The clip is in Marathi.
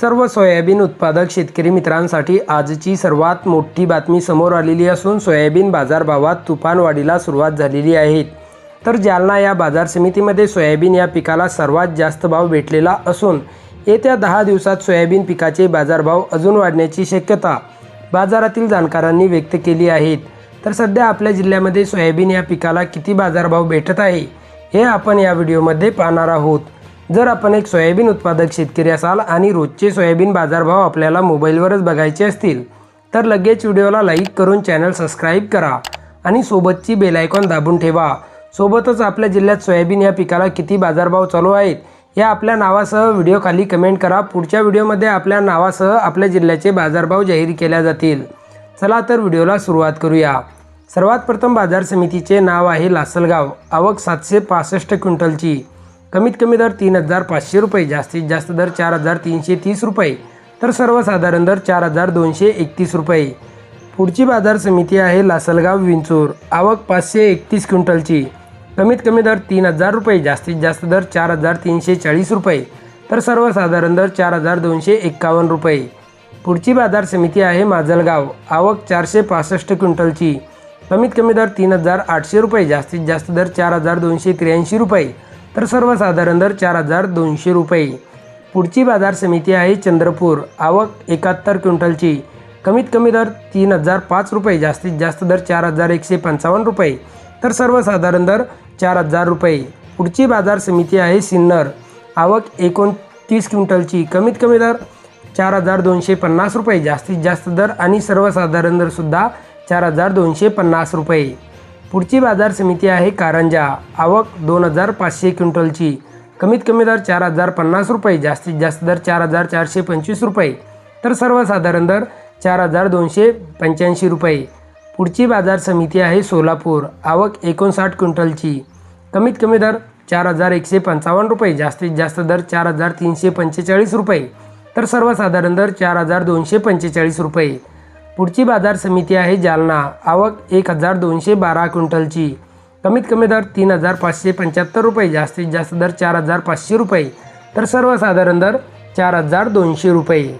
सर्व सोयाबीन उत्पादक शेतकरी मित्रांसाठी आजची सर्वात मोठी बातमी समोर आलेली असून सोयाबीन बाजारभावात तुफानवाढीला सुरुवात झालेली आहे. तर जालना या बाजार समितीमध्ये सोयाबीन या पिकाला सर्वात जास्त भाव भेटलेला असून येत्या दहा दिवसात सोयाबीन पिकाचे बाजारभाव अजून वाढण्याची शक्यता बाजारातील जाणकारांनी व्यक्त केली आहेत तर सध्या आपल्या जिल्ह्यामध्ये सोयाबीन या पिकाला किती बाजारभाव भेटत आहे हे आपण या व्हिडिओमध्ये पाहणार आहोत. जर आपण एक सोयाबीन उत्पादक शेतकरी असाल आणि रोजचे सोयाबीन बाजारभाव आपल्याला मोबाईलवरच बघायचे असतील तर लगेच व्हिडिओला लाईक करून चॅनल सबस्क्राईब करा आणि सोबतची बेल आयकॉन दाबून ठेवा. सोबतच आपल्या जिल्ह्यात सोयाबीन या पिकाला किती बाजारभाव चालू आहेत या आपल्या नावासह व्हिडिओ खाली कमेंट करा. पुढच्या व्हिडिओमध्ये आपल्या नावासह आपल्या जिल्ह्याचे बाजारभाव जाहीर केल्या जातील. चला तर व्हिडिओला सुरुवात करूया. सर्वात प्रथम बाजार समितीचे नाव आहे लासलगाव. आवक सातशे पासष्ट क्विंटलची. कमीत कमी दर तीन हजार पाचशे रुपये जास्तीत जास्त दर चार हजार तीनशे तीस रुपये तर सर्वसाधारण दर चार हजार दोनशे एकतीस रुपये. पुढची बाजार समिती आहे लासलगाव विंचूर आवक पाचशे एकतीस क्विंटलची. कमीत कमी दर तीन हजार रुपये जास्तीत जास्त दर चार हजार तीनशे चाळीस रुपये तर सर्वसाधारण दर चार हजार दोनशे एक्कावन्न रुपये. पुढची बाजार समिती आहे माजलगाव आवक चारशे पासष्ट क्विंटलची. कमीत कमी दर तीन हजार आठशे रुपये जास्तीत जास्त दर चार हजार दोनशे त्र्याऐंशी रुपये तर सर्वसाधारण दर चार हजार दोनशे रुपये. पुढची बाजार समिती आहे चंद्रपूर. आवक एकाहत्तर क्विंटलची. कमीत कमी दर तीन हजार पाच रुपये. जास्तीत जास्त दर चार हजार एकशे पंचावन्न रुपये. तर सर्वसाधारण दर चार हजार रुपये. पुढची बाजार समिती आहे सिन्नर. आवक एकोणतीस क्विंटलची. कमीत कमी दर चार हजार दोनशे पन्नास रुपये. जास्तीत जास्त दर आणि सर्वसाधारण दरसुद्धा चार हजार दोनशे पन्नास रुपये. पुढची बाजार समिती आहे कारंजा. आवक दोन हजार पाचशे क्विंटलची. कमीत कमी दर चार हजार पन्नास रुपये जास्तीत जास्त दर चार हजार चारशे पंचवीस रुपये. तर सर्वसाधारण दर चार हजार दोनशे पंच्याऐंशी रुपये. पुढची बाजार समिती आहे सोलापूर. आवक एकोणसाठ क्विंटलची. कमीत कमी दर चार हजार एकशे पंचावन्न रुपये जास्तीत जास्त दर चार हजार तीनशे पंचेचाळीस रुपये. तर सर्वसाधारण दर चार हजार दोनशे पंचेचाळीस रुपये. पुढची बाजार समिती आहे जालना. आवक एक हजार दोनशे बारा क्विंटलची. कमीत कमी दर तीन हजार पाचशे पंच्याहत्तर रुपये जास्तीत जास्त दर चार हजार पाचशे रुपये. तर सर्वसाधारण दर चार हजार दोनशे रुपये.